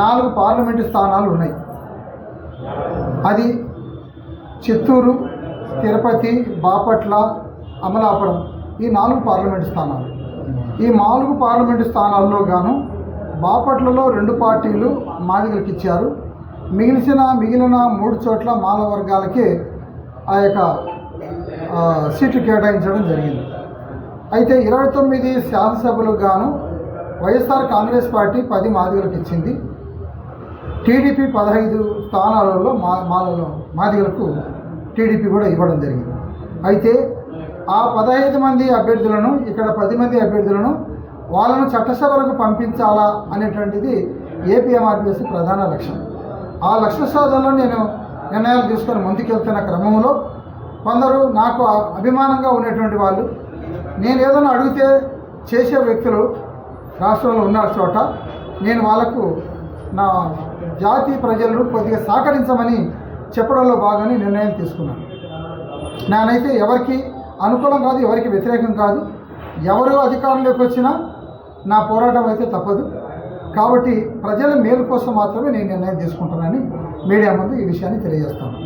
నాలుగు పార్లమెంటు స్థానాలు ఉన్నాయి. అది చిత్తూరు తిరుపతి బాపట్ల అమలాపురం ఈ నాలుగు పార్లమెంటు స్థానాలు. ఈ నాలుగు పార్లమెంటు స్థానాల్లో గాను బాపట్లలో రెండు పార్టీలు మాదిగలకు ఇచ్చారు. మిగిలిన మిగిలిన మూడు చోట్ల మాల వర్గాలకి ఆ యొక్క సీట్లు కేటాయించడం జరిగింది. అయితే ఇరవై తొమ్మిది శాసనసభలకు గాను వైఎస్ఆర్ కాంగ్రెస్ పార్టీ పది మాదిగలకు ఇచ్చింది. టీడీపీ పదహైదు స్థానాలలో మా మాలలో మాదిగలకు టీడీపీ కూడా ఇవ్వడం జరిగింది. అయితే ఆ పదహైదు మంది అభ్యర్థులను ఇక్కడ పది మంది అభ్యర్థులను వాళ్ళను చట్టసభలకు పంపించాలా అనేటువంటిది ఏపీఎంఆర్పిఎస్ ప్రధాన లక్ష్యం. ఆ లక్ష్య సాధనలో నేను నిర్ణయాలు తీసుకొని ముందుకెళ్తున్న క్రమంలో కొందరు నాకు అభిమానంగా ఉన్నటువంటి వాళ్ళు నేను ఏదైనా అడిగితే చేసే వ్యక్తులు రాష్ట్రంలో ఉన్న చోట నేను వాళ్ళకు నా జాతి ప్రజలను కొద్దిగా సహకరించమని చెప్పడంలో భాగంగా నిర్ణయం తీసుకున్నాను. నేనైతే ఎవరికి అనుకూలం కాదు ఎవరికి వ్యతిరేకం కాదు. ఎవరు అధికారంలోకి వచ్చినా నా పోరాటం అయితే తప్పదు. కాబట్టి ప్రజల మేలు కోసం మాత్రమే నేను నిర్ణయం తీసుకుంటానని మీడియా ముందు ఈ విషయాన్ని తెలియజేస్తాను.